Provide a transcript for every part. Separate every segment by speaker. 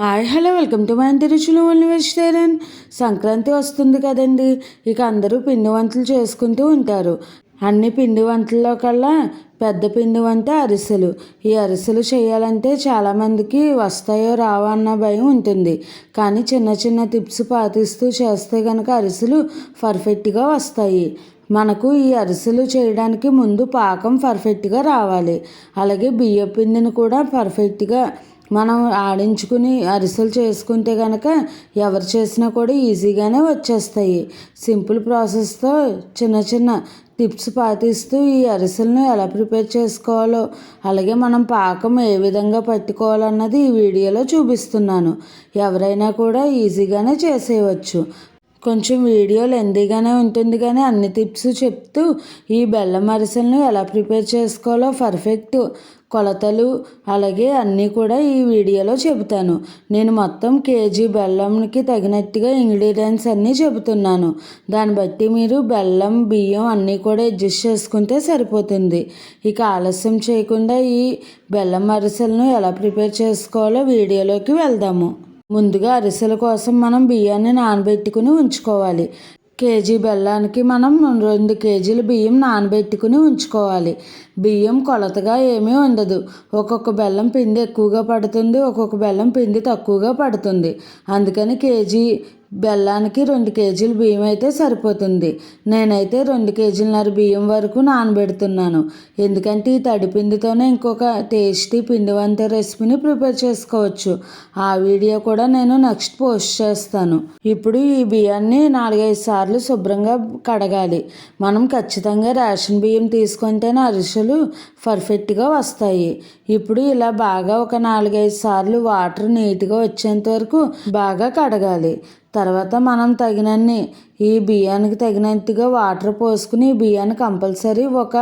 Speaker 1: Hi hello welcome to my తిరుచులు only vegetarian. Sankranti వస్తుంది కదండి. ఇక అందరూ పిండి వంటలు చేసుకుంటూ ఉంటారు. అన్ని పిండి వంటల్లో కల్లా పెద్ద పిండి వంట అరిసెలు. ఈ అరిసెలు చేయాలంటే చాలామందికి వస్తాయో రావో అన్న భయం ఉంటుంది. కానీ చిన్న చిన్న టిప్స్ పాటిస్తూ చేస్తే కనుక అరిసెలు పర్ఫెక్ట్గా వస్తాయి. మనకు ఈ అరిసెలు చేయడానికి ముందు పాకం పర్ఫెక్ట్గా రావాలి. అలాగే బియ్య పిండిని కూడా పర్ఫెక్ట్గా మనం ఆడించుకుని అరిసెలు చేసుకుంటే కనుక ఎవరు చేసినా కూడా ఈజీగానే వచ్చేస్తాయి. సింపుల్ ప్రాసెస్తో చిన్న చిన్న టిప్స్ పాటిస్తూ ఈ అరిసెలను ఎలా ప్రిపేర్ చేసుకోవాలో అలాగే మనం పాకం ఏ విధంగా పట్టుకోవాలన్నది ఈ వీడియోలో చూపిస్తున్నాను. ఎవరైనా కూడా ఈజీగానే చేసేయవచ్చు. కొంచెం వీడియో లెందీగానే ఉంటుంది కానీ అన్ని టిప్స్ చెప్తూ ఈ బెల్లం అరిసెలను ఎలా ప్రిపేర్ చేసుకోవాలో పర్ఫెక్ట్ కొలతలు అలాగే అన్నీ కూడా ఈ వీడియోలో చెబుతాను. నేను మొత్తం కేజీ బెల్లంకి తగినట్టుగా ఇంగ్రీడియంట్స్ అన్నీ చెబుతున్నాను. దాన్ని బట్టి మీరు బెల్లం బియ్యం అన్నీ కూడా అడ్జస్ట్ చేసుకుంటే సరిపోతుంది. ఇక ఆలస్యం చేయకుండా ఈ బెల్లం అరిసెలను ఎలా ప్రిపేర్ చేసుకోవాలో వీడియోలోకి వెళ్దాము. ముందుగా అరిసెల కోసం మనం బియ్యాన్ని నానబెట్టుకుని ఉంచుకోవాలి. కేజీ బెల్లానికి మనం రెండు కేజీలు బియ్యం నానబెట్టుకుని ఉంచుకోవాలి. బియ్యం కొలతగా ఏమీ ఉండదు. ఒక్కొక్క బెల్లం పిండి ఎక్కువగా పడుతుంది ఒక్కొక్క బెల్లం పిండి తక్కువగా పడుతుంది. అందుకని కేజీ బెల్లానికి రెండు కేజీలు బియ్యం అయితే సరిపోతుంది. నేనైతే రెండు కేజీలన్నర బియ్యం వరకు నానబెడుతున్నాను. ఎందుకంటే ఈ తడిపిండితోనే ఇంకొక టేస్టీ పిండి వంట రెసిపీని ప్రిపేర్ చేసుకోవచ్చు. ఆ వీడియో కూడా నేను నెక్స్ట్ పోస్ట్ చేస్తాను. ఇప్పుడు ఈ బియ్యాన్ని నాలుగైదు సార్లు శుభ్రంగా కడగాలి. మనం ఖచ్చితంగా రేషన్ బియ్యం తీసుకుంటేనే అరిసెలు పర్ఫెక్ట్గా వస్తాయి. ఇప్పుడు ఇలా బాగా ఒక నాలుగైదు సార్లు వాటర్ నీట్గా వచ్చేంత వరకు బాగా కడగాలి. తర్వాత మనం తగినన్ని ఈ బియ్యానికి తగినంతగా వాటర్ పోసుకుని ఈ బియ్యాన్ని కంపల్సరీ ఒక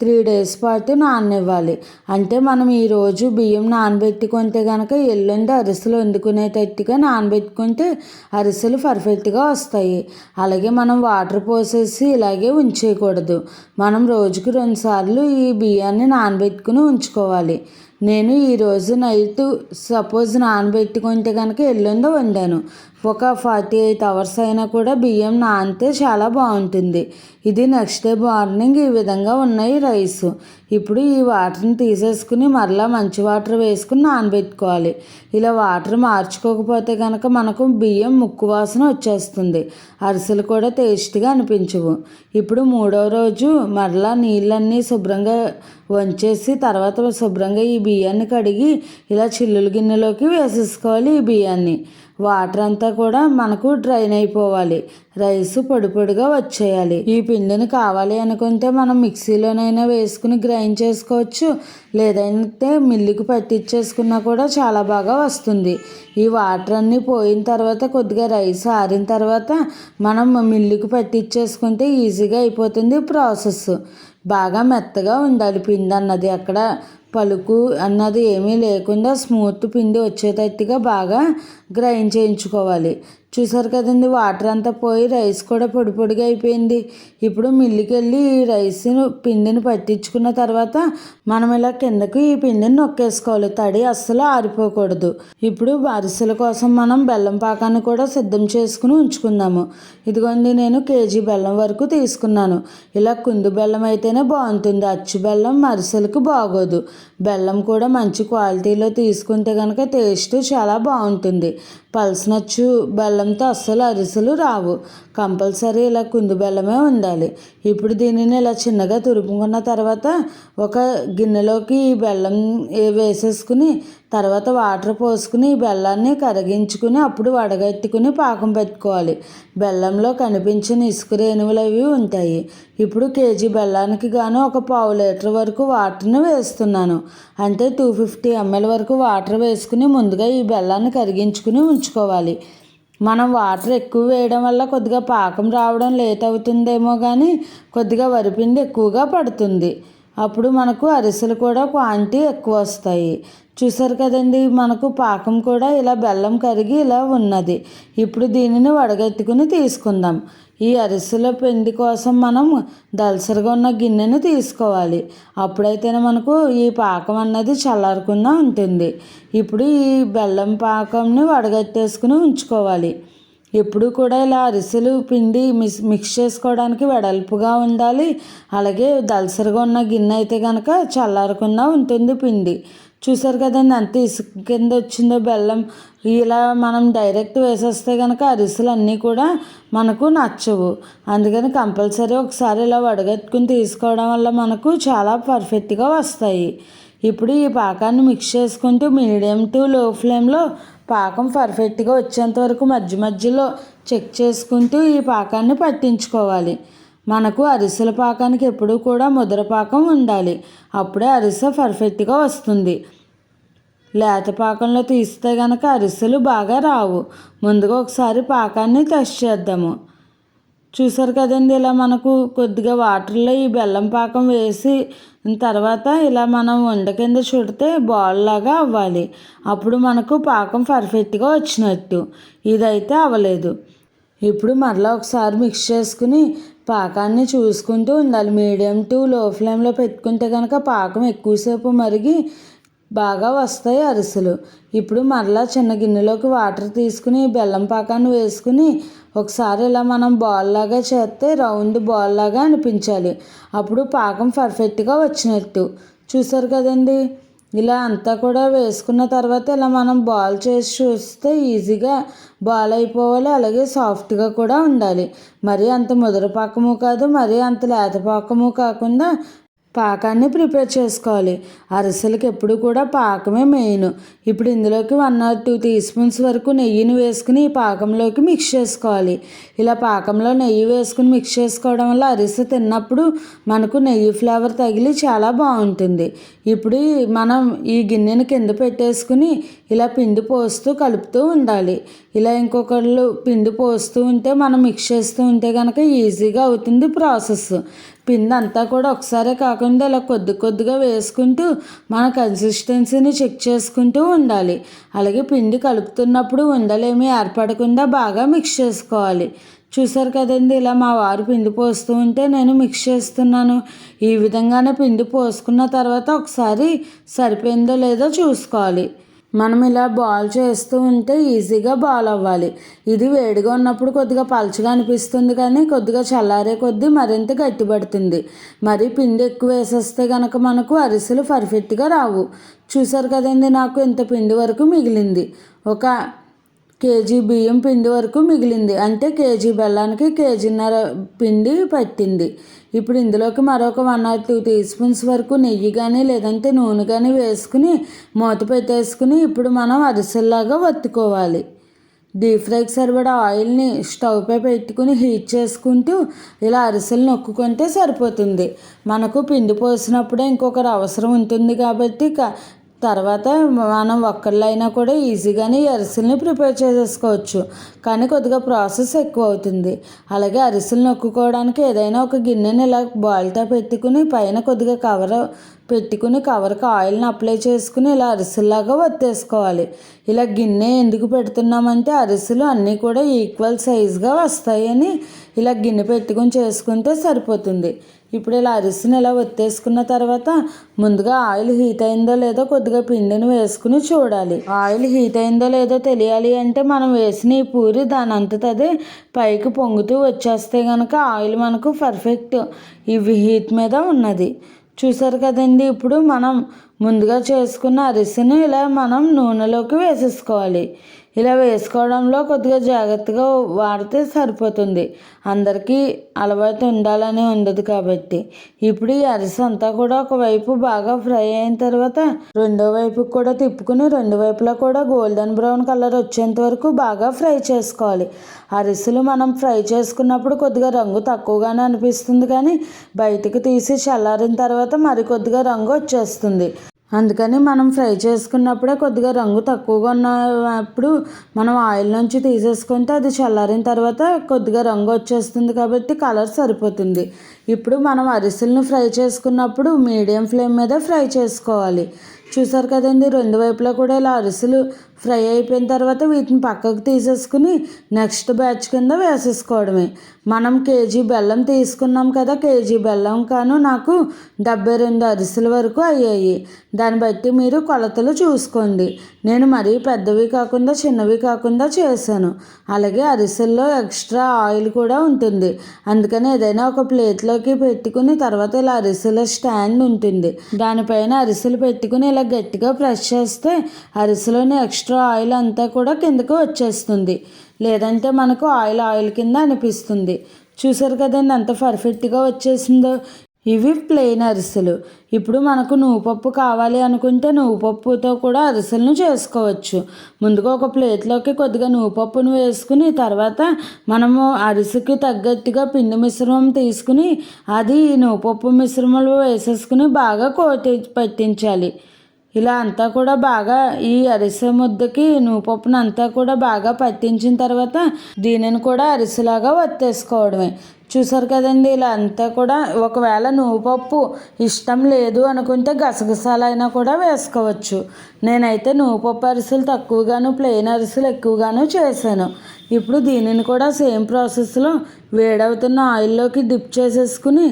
Speaker 1: త్రీ డేస్ పాటు నాననివ్వాలి. అంటే మనం ఈరోజు బియ్యం నానబెట్టుకుంటే కనుక ఎల్లుండి అరిసెలు వండుకునేటట్టుగా నానబెట్టుకుంటే అరిసెలు పర్ఫెక్ట్గా వస్తాయి. అలాగే మనం వాటర్ పోసేసి ఇలాగే ఉంచేయకూడదు. మనం రోజుకు రెండుసార్లు ఈ బియ్యాన్ని నానబెట్టుకుని ఉంచుకోవాలి. నేను ఈరోజు నైట్ సపోజ్ నానబెట్టుకుంటే కనుక ఎల్లుండి వండాను. ఒక ఫార్టీ ఎయిట్ అవర్స్ అయినా కూడా బియ్యం నానితే చాలా బాగుంటుంది. ఇది నెక్స్ట్ డే మార్నింగ్ ఈ విధంగా ఉన్నాయి రైస్ ఇప్పుడు ఈ వాటర్ని తీసేసుకుని మరలా మంచి వాటర్ వేసుకుని నానబెట్టుకోవాలి. ఇలా వాటర్ మార్చుకోకపోతే కనుక మనకు బియ్యం ముక్కు వాసన వచ్చేస్తుంది. అరిసెలు కూడా టేస్ట్గా అనిపించవు. ఇప్పుడు మూడవ రోజు మరలా నీళ్ళన్నీ శుభ్రంగా వంచేసి తర్వాత శుభ్రంగా ఈ బియ్యాన్ని కడిగి ఇలా చిల్లుల గిన్నెలోకి వేసేసుకోవాలి ఈ బియ్యాన్ని. వాటర్ అంతా కూడా మనకు డ్రైన్ అయిపోవాలి. రైస్ పొడి పొడిగా వచ్చేయాలి. ఈ పిండిని కావాలి అనుకుంటే మనం మిక్సీలోనైనా వేసుకుని గ్రైండ్ చేసుకోవచ్చు. లేదంటే మిల్లుకి పట్టించేసుకున్నా కూడా చాలా బాగా వస్తుంది. ఈ వాటర్ అన్నీ పోయిన తర్వాత కొద్దిగా రైస్ ఆరిన తర్వాత మనం మిల్లుకి పట్టించేసుకుంటే ఈజీగా అయిపోతుంది ప్రాసెస్. బాగా మెత్తగా ఉండాలి పిండి అన్నది. అక్కడ పలుకు అన్నది ఏమీ లేకుండా స్మూత్ పిండి వచ్చేటట్టుగా బాగా గ్రైండ్ చేయించుకోవాలి. చూసారు కదండి వాటర్ అంతా పోయి రైస్ కూడా పొడి పొడిగా అయిపోయింది. ఇప్పుడు మిల్లుకి వెళ్ళి ఈ రైస్ను పిండిని పట్టించుకున్న తర్వాత మనం ఇలా కిందకు ఈ పిండిని నొక్కేసుకోవాలి. తడి అస్సలు ఆరిపోకూడదు. ఇప్పుడు అరిసెల కోసం మనం బెల్లం పాకాన్ని కూడా సిద్ధం చేసుకుని ఉంచుకుందాము. ఇదిగోండి నేను కేజీ బెల్లం వరకు తీసుకున్నాను. ఇలా కుందు బెల్లం అయితేనే బాగుంటుంది. అచ్చు బెల్లం అరిసెలకు బాగోదు. బెల్లం కూడా మంచి క్వాలిటీలో తీసుకుంటే కనుక టేస్ట్ చాలా బాగుంటుంది. పల్సనచ్చు బెల్లంతో అస్సలు అరిసెలు రావు. కంపల్సరీ ఇలా కుందు బెల్లమే ఉండాలి ఇప్పుడు దీనిని ఇలా చిన్నగా తురుముకున్న తర్వాత ఒక గిన్నెలోకి ఈ బెల్లం వేసేసుకుని తర్వాత వాటర్ పోసుకుని ఈ బెల్లాన్ని కరిగించుకుని అప్పుడు వడగట్టుకుని పాకం పెట్టుకోవాలి. బెల్లంలో కనిపించిన ఇసుక రేణువులు అవి ఉంటాయి. ఇప్పుడు కేజీ బెల్లానికి గాను ఒక పావు లీటర్ వరకు వాటర్ని వేస్తున్నాను. అంటే టూ ఫిఫ్టీ ఎంఎల్ వరకు వాటర్ వేసుకుని ముందుగా ఈ బెల్లాన్ని కరిగించుకుని ఉంచుకోవాలి. మనం వాటర్ ఎక్కువ వేయడం వల్ల కొద్దిగా పాకం రావడం లేట్ అవుతుందేమో కానీ కొద్దిగా వరిపిండి ఎక్కువగా పడుతుంది. అప్పుడు మనకు అరిసెలు కూడా క్వాంటిటీ ఎక్కువ వస్తాయి. చూసారు కదండి మనకు పాకం కూడా ఇలా బెల్లం కరిగి ఇలా ఉన్నది. ఇప్పుడు దీనిని వడగెత్తుకుని తీసుకుందాం. ఈ అరిసెల పిండి కోసం మనం దలసరిగా ఉన్న గిన్నెను తీసుకోవాలి. అప్పుడైతేనే మనకు ఈ పాకం అన్నది చల్లారకుండా ఉంటుంది. ఇప్పుడు ఈ బెల్లం పాకంని వడగట్టేసుకుని ఉంచుకోవాలి. ఎప్పుడు కూడా ఇలా అరిసెలు పిండి మిక్స్ మిక్స్ చేసుకోవడానికి వెడల్పుగా ఉండాలి. అలాగే దలసరిగా ఉన్న గిన్నె అయితే కనుక చల్లారకుండా ఉంటుంది పిండి. చూసారు కదండి అంత ఇసుక కింద వచ్చిందో బెల్లం. ఇలా మనం డైరెక్ట్ వేసేస్తే కనుక అరిసెలు అన్నీ కూడా మనకు నచ్చవు. అందుకని కంపల్సరీ ఒకసారి ఇలా వడగట్టుకుని తీసుకోవడం వల్ల మనకు చాలా పర్ఫెక్ట్గా వస్తాయి. ఇప్పుడు ఈ పాకాన్ని మిక్స్ చేసుకుంటూ మీడియం టు లో ఫ్లేమ్లో పాకం పర్ఫెక్ట్గా వచ్చేంత వరకు మధ్య మధ్యలో చెక్ చేసుకుంటూ ఈ పాకాన్ని పట్టించుకోవాలి. మనకు అరిసెల పాకానికి ఎప్పుడూ కూడా ముద్ర పాకం ఉండాలి. అప్పుడే అరిసె పర్ఫెక్ట్గా వస్తుంది. లేత పాకంలో తీస్తే కనుక అరిసెలు బాగా రావు. ముందుగా ఒకసారి పాకాన్ని టెస్ట్ చేద్దాము. చూసారు కదండి ఇలా మనకు కొద్దిగా వాటర్లో ఈ బెల్లం పాకం వేసి తర్వాత ఇలా మనం వండ కింద చుడితే బాల్ లాగా అవ్వాలి. అప్పుడు మనకు పాకం పర్ఫెక్ట్గా వచ్చినట్టు. ఇదైతే అవ్వలేదు. ఇప్పుడు మరలా ఒకసారి మిక్స్ చేసుకుని పాకాన్ని చూసుకుంటూ ఉండాలి. మీడియం టు లో ఫ్లేమ్లో పెట్టుకుంటే కనుక పాకం ఎక్కువసేపు మరిగి బాగా వస్తాయి అరిసెలు. ఇప్పుడు మరలా చిన్న గిన్నెలోకి వాటర్ తీసుకుని బెల్లం పాకాన్ని వేసుకుని ఒకసారి ఇలా మనం బాల్ లాగా చేస్తే రౌండ్ బాల్ లాగా అనిపించాలి. అప్పుడు పాకం పర్ఫెక్ట్గా వచ్చినట్టు. చూసారు కదండి? ఇలా అంతా కూడా వేసుకున్న తర్వాత ఇలా మనం బాల్ చేసి చూస్తే ఈజీగా బాల్ అయిపోవాలి అలాగే సాఫ్ట్గా కూడా ఉండాలి. మరీ అంత ముదర పాకము కాదు మరీ అంత లేత పాకము కాకుండా పాకాన్ని ప్రిపేర్ చేసుకోవాలి. అరిసెలకి ఎప్పుడు కూడా పాకమే మెయిన్. ఇప్పుడు ఇందులోకి one or two teaspoons వరకు నెయ్యిని వేసుకుని ఈ పాకంలోకి మిక్స్ చేసుకోవాలి. ఇలా పాకంలో నెయ్యి వేసుకుని మిక్స్ చేసుకోవడం వల్ల అరిసె తిన్నప్పుడు మనకు నెయ్యి ఫ్లేవర్ తగిలి చాలా బాగుంటుంది. ఇప్పుడు మనం ఈ గిన్నెని కింద పెట్టేసుకుని ఇలా పిండి పోస్తూ కలుపుతూ ఉండాలి. ఇలా ఇంకొకళ్ళు పిండి పోస్తూ ఉంటే మనం మిక్స్ చేస్తూ ఉంటే కనుక ఈజీగా అవుతుంది ప్రాసెస్. పిండి అంతా కూడా ఒకసారే కాకుండా ఇలా కొద్ది కొద్దిగా వేసుకుంటూ మన కన్సిస్టెన్సీని చెక్ చేసుకుంటూ ఉండాలి. అలాగే పిండి కలుపుతున్నప్పుడు ఉండలేమీ ఏర్పడకుండా బాగా మిక్స్ చేసుకోవాలి. చూసారు కదండి ఇలా మా వారు పిండి పోస్తూ ఉంటే నేను మిక్స్ చేస్తున్నాను. ఈ విధంగానే పిండి పోసుకున్న తర్వాత ఒకసారి సరిపోయిందో లేదో చూసుకోవాలి. మనం ఇలా బాల్ చేస్తూ ఉంటే ఈజీగా బాల్ అవ్వాలి. ఇది వేడిగా ఉన్నప్పుడు కొద్దిగా పలచగా అనిపిస్తుంది కానీ కొద్దిగా చల్లారే కొద్దీ మరింత గట్టిపడుతుంది. మరి పిండి ఎక్కువ వేసేస్తే కనుక మనకు అరిసెలు పర్ఫెక్ట్గా రావు. చూసారు కదండి నాకు ఇంత పిండి వరకు మిగిలింది. ఒక కేజీ బియ్యం పిండి వరకు మిగిలింది. అంటే కేజీ బెల్లానికి కేజీన్నర పిండి పట్టింది. ఇప్పుడు ఇందులోకి మరొక one or two teaspoons వరకు నెయ్యి కానీ లేదంటే నూనె కానీ వేసుకుని మూత పెట్టేసుకుని ఇప్పుడు మనం అరిసెల్లాగా వత్తుకోవాలి. డీప్ ఫ్రైకి సరిపడా ఆయిల్ని స్టవ్పై పెట్టుకుని హీట్ చేసుకుంటూ ఇలా అరిసెలు నొక్కుంటే సరిపోతుంది. మనకు పిండి పోసినప్పుడే ఇంకొకరు అవసరం ఉంటుంది కాబట్టి తర్వాత మనం ఒక్కళ్ళైనా కూడా ఈజీగానే అరిసెల్ని ప్రిపేర్ చేసేసుకోవచ్చు. కానీ కొద్దిగా ప్రాసెస్ ఎక్కువ అవుతుంది. అలాగే అరిసెలు నొక్కుకోవడానికి ఏదైనా ఒక గిన్నెని ఇలా బాల్తో పెట్టుకుని పైన కొద్దిగా కవర్ పెట్టుకుని కవర్కి ఆయిల్ని అప్లై చేసుకుని ఇలా అరిసెల్లాగా వత్తేసుకోవాలి. ఇలా గిన్నె ఎందుకు పెడుతున్నామంటే అరిసెలు అన్నీ కూడా ఈక్వల్ సైజ్గా వస్తాయని ఇలా గిన్నె పెట్టుకుని చేసుకుంటే సరిపోతుంది. ఇప్పుడు ఇలా అరిసిని ఇలా ఒత్తేసుకున్న తర్వాత ముందుగా ఆయిల్ హీట్ అయిందో లేదో కొద్దిగా పిండిని వేసుకుని చూడాలి. ఆయిల్ హీట్ అయిందో లేదో తెలియాలి అంటే మనం వేసిన ఈ పూరి దాని అంతటదే పైకి పొంగుతూ వచ్చేస్తే కనుక ఆయిల్ మనకు పర్ఫెక్ట్ ఇవి హీట్ మీద ఉన్నది. చూసారు కదండి? ఇప్పుడు మనం ముందుగా చేసుకున్న అరిసెను ఇలా మనం నూనెలోకి వేసేసుకోవాలి. ఇలా వేసుకోవడంలో కొద్దిగా జాగ్రత్తగా వాడితే సరిపోతుంది. అందరికీ అలవాటు ఉండాలని ఉండదు కాబట్టి. ఇప్పుడు ఈ అరిసె అంతా కూడా ఒకవైపు బాగా ఫ్రై అయిన తర్వాత రెండో వైపు కూడా తిప్పుకుని రెండు వైపులా కూడా గోల్డెన్ బ్రౌన్ కలర్ వచ్చేంత వరకు బాగా ఫ్రై చేసుకోవాలి. అరిసెలు మనం ఫ్రై చేసుకున్నప్పుడు కొద్దిగా రంగు తక్కువగానే అనిపిస్తుంది కానీ బయటకు తీసి చల్లారిన తర్వాత మరి కొద్దిగా రంగు వచ్చేస్తుంది. అందుకని మనం ఫ్రై చేసుకున్నప్పుడే కొద్దిగా రంగు తక్కువగా ఉన్నప్పుడు మనం ఆయిల్ నుంచి తీసేసుకుంటే అది చల్లారిన తర్వాత కొద్దిగా రంగు వచ్చేస్తుంది కాబట్టి కలర్ సరిపోతుంది. ఇప్పుడు మనం అరిసెలను ఫ్రై చేసుకున్నప్పుడు మీడియం ఫ్లేమ్ మీద ఫ్రై చేసుకోవాలి. చూసారు కదండి రెండు వైపులా కూడా ఇలా అరిసెలు ఫ్రై అయిపోయిన తర్వాత వీటిని పక్కకు తీసేసుకుని నెక్స్ట్ బ్యాచ్ కింద వేసేసుకోవడమే. మనం కేజీ బెల్లం తీసుకున్నాం కదా కేజీ బెల్లం కాను నాకు డెబ్బై రెండు అరిసెల వరకు అయ్యాయి. దాన్ని బట్టి మీరు కొలతలు చూసుకోండి. నేను మరీ పెద్దవి కాకుండా చిన్నవి కాకుండా చేశాను. అలాగే అరిసెల్లో ఎక్స్ట్రా ఆయిల్ కూడా ఉంటుంది. అందుకని ఏదైనా ఒక ప్లేట్లోకి పెట్టుకుని తర్వాత ఇలా అరిసెల స్టాండ్ ఉంటుంది. దానిపైన అరిసెలు పెట్టుకుని ఇలా గట్టిగా ప్రెస్ చేస్తే అరిసెలోని ఎక్స్ట్రా ఎక్స్ట్రా ఆయిల్ అంతా కూడా కిందకు వచ్చేస్తుంది. లేదంటే మనకు ఆయిల్ ఆయిల్ కింద అనిపిస్తుంది. చూసారు కదండి ఎంత పర్ఫెక్ట్గా వచ్చేసిందో? ఇవి ప్లెయిన్ అరిసెలు. ఇప్పుడు మనకు నువ్వుపప్పు కావాలి అనుకుంటే నువ్వుపప్పుతో కూడా అరిసెలను చేసుకోవచ్చు. ముందుగా ఒక ప్లేట్లోకి కొద్దిగా నువ్వుపప్పును వేసుకుని తర్వాత మనము అరిసెకి తగ్గట్టుగా పిండి మిశ్రమం తీసుకుని అది నువ్వుపప్పు మిశ్రమంలో వేసేసుకుని బాగా కోటి పట్టించాలి. ఇలా అంతా కూడా బాగా ఈ అరిసె ముద్దకి నువ్వుపప్పును అంతా కూడా బాగా పట్టించిన తర్వాత దీనిని కూడా అరిసెలాగా వత్తేసుకోవడమే. చూసారు కదండి ఇలా అంతా కూడా ఒకవేళ నువ్వుపప్పు ఇష్టం లేదు అనుకుంటే గసగసాలైనా కూడా వేసుకోవచ్చు. నేనైతే నువ్వుపప్పు అరిసెలు తక్కువగాను ప్లెయిన్ అరిసెలు ఎక్కువగాను చేశాను. ఇప్పుడు దీనిని కూడా సేమ్ ప్రాసెస్లో వేడవుతున్న ఆయిల్లోకి డిప్ చేసేసుకుని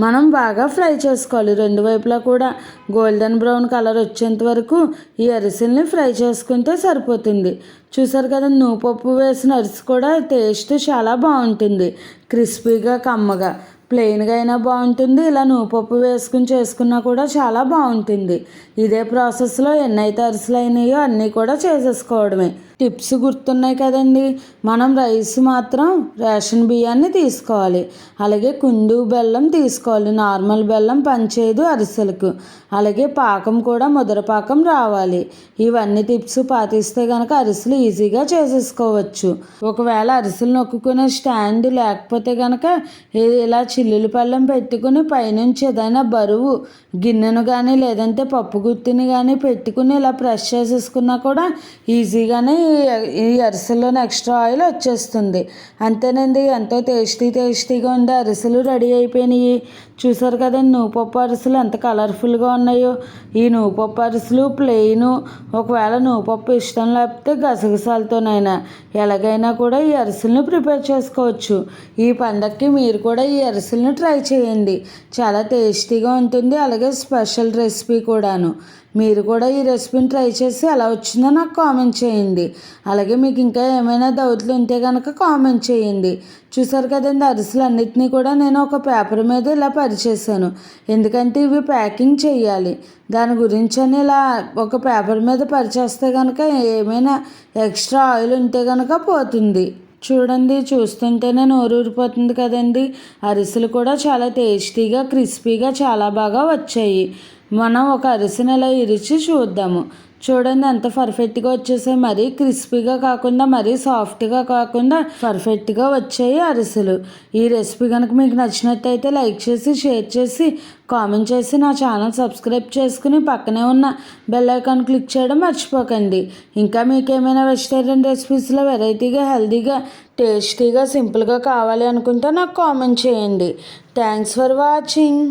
Speaker 1: మనం బాగా ఫ్రై చేసుకోవాలి. రెండు వైపులా కూడా గోల్డెన్ బ్రౌన్ కలర్ వచ్చేంత వరకు ఈ అరిసెల్ని ఫ్రై చేసుకుంటే సరిపోతుంది. చూసారు కదా నువ్వుపప్పు వేసిన అరిసి కూడా టేస్ట్ చాలా బాగుంటుంది. క్రిస్పీగా కమ్మగా. ప్లెయిన్గా అయినా బాగుంటుంది. ఇలా నువ్వుపప్పు వేసుకుని చేసుకున్నా కూడా చాలా బాగుంటుంది. ఇదే ప్రాసెస్లో ఎన్నైతే అరిసెలు అయినాయో అన్నీ కూడా చేసేసుకోవడమే. టిప్స్ గుర్తున్నాయి కదండి. మనం రైస్ మాత్రం రేషన్ బియ్యాన్ని తీసుకోవాలి. అలాగే కుండు బెల్లం తీసుకోవాలి. నార్మల్ బెల్లం పనిచేయదు అరిసెలకు. అలాగే పాకం కూడా ముదర పాకం రావాలి. ఇవన్నీ టిప్స్ పాటిస్తే కనుక అరిసెలు ఈజీగా చేసేసుకోవచ్చు. ఒకవేళ అరిసెలు నొక్కునే స్టాండ్ లేకపోతే కనుక ఇలా చిల్లులు పళ్ళం పెట్టుకుని పైనుంచి ఏదైనా బరువు గిన్నెను కానీ లేదంటే పప్పు గుత్తిని కానీ పెట్టుకుని ఇలా ప్రెస్ చేసేసుకున్నా కూడా ఈజీగానే ఈ అరిసెల్లోనే ఎక్స్ట్రా ఆయిల్ వచ్చేస్తుంది. అంతేనండి ఎంతో టేస్టీ టేస్టీగా ఉండే అరిసెలు రెడీ అయిపోయినాయి. చూసారు కదండి నువ్వుపప్పు అరిసెలు ఎంత కలర్ఫుల్గా ఉన్నాయో. ఈ నూపప్పు అరిసెలు ప్లెయిన్ ఒకవేళ నువ్వుపప్పు ఇష్టం లేకపోతే గసగసాలతోనైనా ఎలాగైనా కూడా ఈ అరిసెలను ప్రిపేర్ చేసుకోవచ్చు. ఈ పండగకి మీరు కూడా ఈ అరిసెలను ట్రై చేయండి. చాలా టేస్టీగా ఉంటుంది అలాగే స్పెషల్ రెసిపీ కూడాను. మీరు కూడా ఈ రెసిపీని ట్రై చేసి ఎలా వచ్చిందో నాకు కామెంట్ చేయండి. అలాగే మీకు ఇంకా ఏమైనా డౌట్లు ఉంటే కనుక కామెంట్ చేయండి. చూసారు కదండి అరిసెలు అన్నిటినీ కూడా నేను ఒక పేపర్ మీద ఇలా పరిచేసాను ఎందుకంటే ఇవి ప్యాకింగ్ చేయాలి. దాని గురించి అని ఇలా ఒక పేపర్ మీద పరిచేస్తే కనుక ఏమైనా ఎక్స్ట్రా ఆయిల్ ఉంటే కనుక పోతుంది. చూడండి చూస్తుంటేనే నోరు ఊరిపోతుంది కదండి. అరిసెలు కూడా చాలా టేస్టీగా క్రిస్పీగా చాలా బాగా వచ్చాయి. మనం ఒక అరిసెని ఇలా ఇరిచి చూద్దాము. చూడండి ఎంత పర్ఫెక్ట్గా వచ్చేసాయి. మరీ క్రిస్పీగా కాకుండా మరీ సాఫ్ట్గా కాకుండా పర్ఫెక్ట్గా వచ్చాయి అరిసెలు. ఈ రెసిపీ కనుక మీకు నచ్చినట్టయితే లైక్ చేసి షేర్ చేసి కామెంట్ చేసి నా ఛానల్ సబ్స్క్రైబ్ చేసుకుని పక్కనే ఉన్న బెల్ ఐకాన్ క్లిక్ చేయడం మర్చిపోకండి. ఇంకా మీకు ఏమైనా వెజిటేరియన్ రెసిపీస్లో వెరైటీగా హెల్తీగా టేస్టీగా సింపుల్గా కావాలి అనుకుంటే నాకు కామెంట్ చేయండి. Thanks for watching.